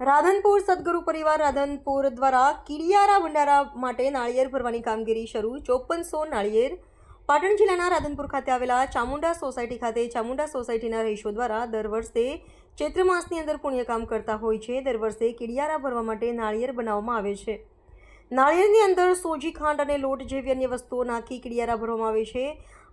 રાધનપુર સદગુરુ પરિવાર રાધનપુર દ્વારા કિડિયારા ભંડારા માટે નાળિયેર ભરવાની કામગીરી શરૂ. ચોપનસો નાળિયેર પાટણ જિલ્લાના રાધનપુર ખાતે આવેલા ચામુંડા સોસાયટી ખાતે ચામુંડા સોસાયટીના રહીશો દ્વારા દર વર્ષે ચૈત્ર માસની અંદર પુણ્યકામ કરતા હોય છે. દર વર્ષે કિડિયારા ભરવા માટે નાળિયેર બનાવવામાં આવે છે. નાળિયેરની અંદર સોજી ખાંડ અને લોટ જેવી અન્ય વસ્તુઓ નાખી કિડિયારા ભરવામાં આવે છે.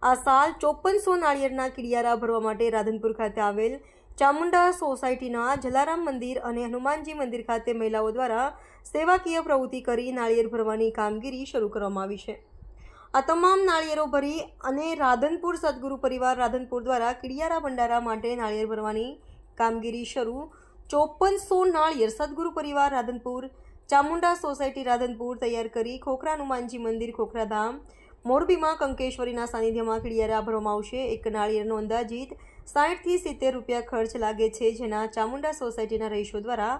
આ સાલ ચોપનસો નાળિયેરના કિડિયારા ભરવા માટે રાધનપુર ખાતે આવેલ ચામુંડા સોસાયટીના જલારામ મંદિર અને હનુમાનજી મંદિર ખાતે મહિલાઓ દ્વારા સેવાકીય પ્રવૃત્તિ કરી નાળિયેર ભરવાની કામગીરી શરૂ કરવામાં આવી છે. આ તમામ નાળિયેરો ભરી અને રાધનપુર સદગુરુ પરિવાર રાધનપુર દ્વારા કિડિયારા ભંડારા માટે નાળિયેર ભરવાની કામગીરી શરૂ. ચોપનસો નાળિયેર સદગુરુ પરિવાર રાધનપુર, ચામુંડા સોસાયટી રાધનપુર તૈયાર કરી ખોખરા હનુમાનજી મંદિર ખોખરાધામ મોરબીમાં કંકેશ્વરીના સાનિધ્યમાં કિડિયારા ભરવામાં આવશે. એક નાળિયેરનો અંદાજિત સાઠથી સિત્તેર રૂપિયા ખર્ચ લાગે છે, જેના ચામુંડા સોસાયટીના રહીશો દ્વારા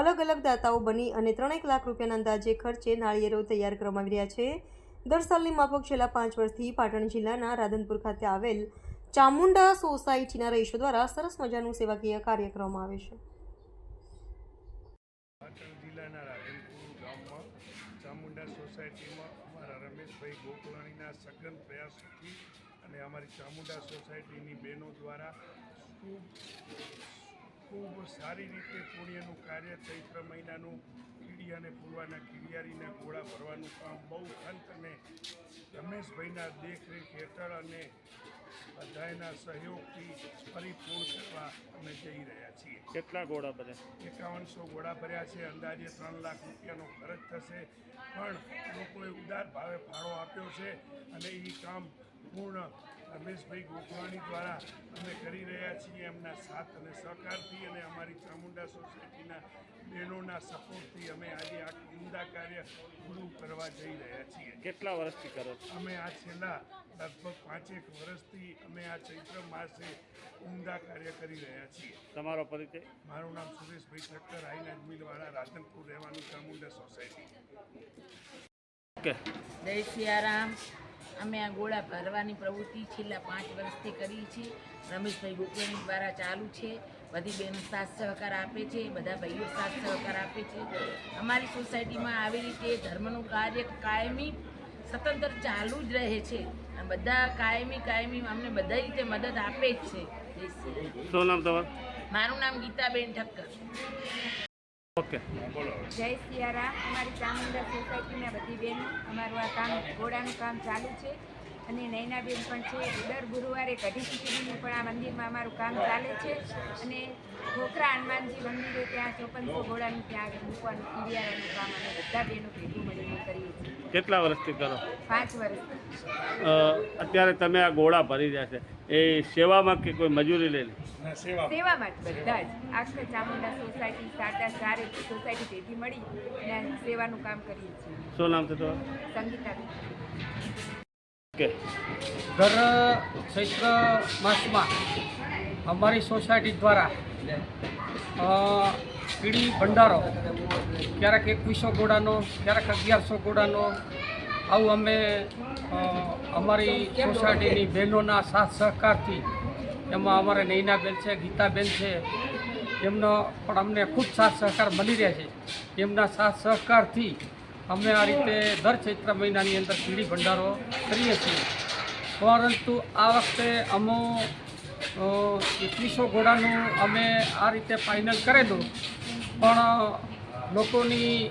અલગ અલગ દાતાઓ બની અને ત્રણેક લાખ રૂપિયાના અંદાજે ખર્ચે નાળિયેરો તૈયાર કરવામાં રહ્યા છે. દર સાલની માફક છેલ્લા પાંચ વર્ષથી પાટણ જિલ્લાના રાધનપુર ખાતે આવેલ ચામુંડા સોસાયટીના રહીશો દ્વારા સરસ મજાનું સેવાકીય કાર્ય કરવામાં આવે છે. ચામુંડા સોસાયટીમાં રમેશભાઈ ગોકલાણીના સઘન પ્રયાસોથી અને અમારી ચામુંડા સોસાયટીની બહેનો દ્વારા ખૂબ ખૂબ સારી રીતે પુણ્યનું કાર્ય ચૈત્ર મહિનાનું કીડિયાને પૂરવાના કીડિયારીના ગોળા ભરવાનું કામ બહુ ખંત અને રમેશભાઈના દેખરેખ હેઠળ અને બધાના સહયોગથી પરિપૂર્ણ કરવા અમે જઈ રહ્યા છીએ. કેટલા ઘોડા ભર્યા? એકાવનસો ઘોડા ભર્યા છે. અંદાજે ત્રણ લાખ રૂપિયાનો ખર્ચ થશે. પણ લોકોએ ઉદાર ભાવે ફાળો આપ્યો છે અને એ કામ પૂર્ણ રમેશભાઈ ગોખવાણી દ્વારા અમે કરી રહ્યા છીએ એમના સાથ અને સહકારથી અને અમારી ચામુંડા સોસાયટીના બહેનોના સપોર્ટથી અમે આજે આ ઉમદા કાર્ય પૂરું કરવા જઈ રહ્યા છીએ. કેટલા વર્ષથી કરો અમે આ છેલ્લા લગભગ પાંચેક વર્ષથી અમે આ ચૈત્ર માસે ઉમદા કાર્ય કરી રહ્યા છીએ. તમારો પરિચય? મારું નામ સુરેશભાઈ ઠક્કર આઈન અજમીરવાળા રાધનપુર રહેવાનું ચામુંડા સોસાયટી. ઓકે. જય સિયારામ. અમે આ ગોળા ભરવાની પ્રવૃત્તિ છેલ્લા પાંચ વર્ષથી કરી છે રમેશભાઈ ગોકળણી દ્વારા ચાલુ છે. બધી બહેનો સાથ સહકાર આપે છે. બધા ભાઈઓ સાથ સહકાર આપે છે. અમારી સોસાયટીમાં આવી રીતે ધર્મનું કાર્ય કાયમી સતંતર ચાલુ જ રહે છે. બધા કાયમી કાયમી અમને બધા રીતે મદદ આપે જ છે. શું નામ તમારું? મારું નામ ગીતાબેન ઠક્કર. ઓકે. જય સિયારામ. અમારી ચામુંડા સોસાયટીના બધી બહેનો અમારું આ કામ ઘોડાનું કામ ચાલુ છે. અને નૈનાબેન પણ છે. દર ગુરુવારે કઢી ખીચડીનું પણ આ મંદિરમાં અમારું કામ ચાલે છે. અને ખોખરા હનુમાનજી મંદિરે ત્યાં ચોપનસો ઘોડાનું ત્યાં મૂકવાનું કિરિયારાનું કામ અમે બધા બહેનો ભેગું મળીને કરીએ છીએ. કેટલા વર્ષથી કરો? પાંચ વર્ષ અત્યારે તમે આ ઘોડા ભરી રહ્યા છે. એ સેવામાં કે કોઈ મજૂરી લઈને સેવામાં જ બધા જ. આખા ચામુંડા સોસાયટી સાટા ચારે સોસાયટી ભેગી મળી અને સેવાનું કામ કરીએ છીએ. શું નામ છે તમારું? સંગીતા ઓકે દર ચૈત્ર માસમાં અમારી સોસાયટી દ્વારા પીડી ભંડારો ક્યારેક એકવીસો ગોળાનો ક્યારેક અગિયારસો ઘોડાનો આવું અમે અમારી સોસાયટીની બહેનોના સાથ સહકારથી, એમાં અમારે નૈનાબેન છે, ગીતાબેન છે, એમનો પણ અમને ખૂબ સાથ સહકાર મળી રહ્યા છે. એમના સાથ સહકારથી અમે આ રીતે દર ચૈત્ર મહિનાની અંદર પીળી ભંડારો કરીએ છીએ. પરંતુ આ વખતે અમો એકવીસો ઘોડાનું અમે આ રીતે ફાઇનલ કરેલું. પણ લોકોની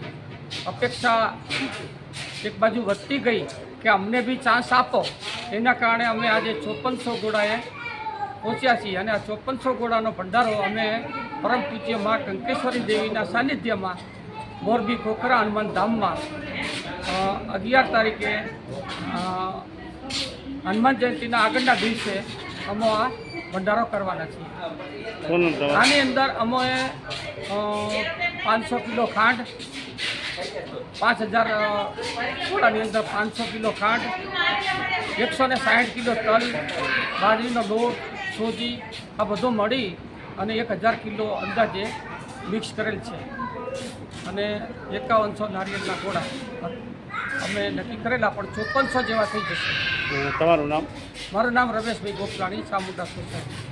અપેક્ષા એક બાજુ વધતી ગઈ કે અમને બી ચાન્સ આપો. એના કારણે અમે આજે ચોપનસો ઘોડાએ પહોંચ્યા છીએ અને આ ચોપનસો ઘોડાનો ભંડારો અમે પરમ પૂજ્ય મા કંકેશ્વરી દેવીના સાનિધ્યમાં મોરબી ખોખરા હનુમાન ધામમાં અગિયાર તારીખે હનુમાન જયંતિના આગળના દિવસે અમે આ ભંડારો કરવાના છીએ. આની અંદર અમે પાંચસો કિલો ખાંડ પાંચ હજાર ઘોડાની અંદર પાંચસો કિલો ખાંડ એકસો ને સાઠ કિલો તલ બાજરીનો લોટ સોજી આ બધું મળી અને એક હજાર કિલો અંદાજે મિક્સ કરેલ છે. અને એકાવનસો નારિયેળના ઘોડા અમે નક્કી કરેલા પણ ચોપનસો જેવા થઈ જશે. તમારું નામ? મારું નામ રમેશભાઈ ગોપલાણી ચામુંડા સોસાયટી.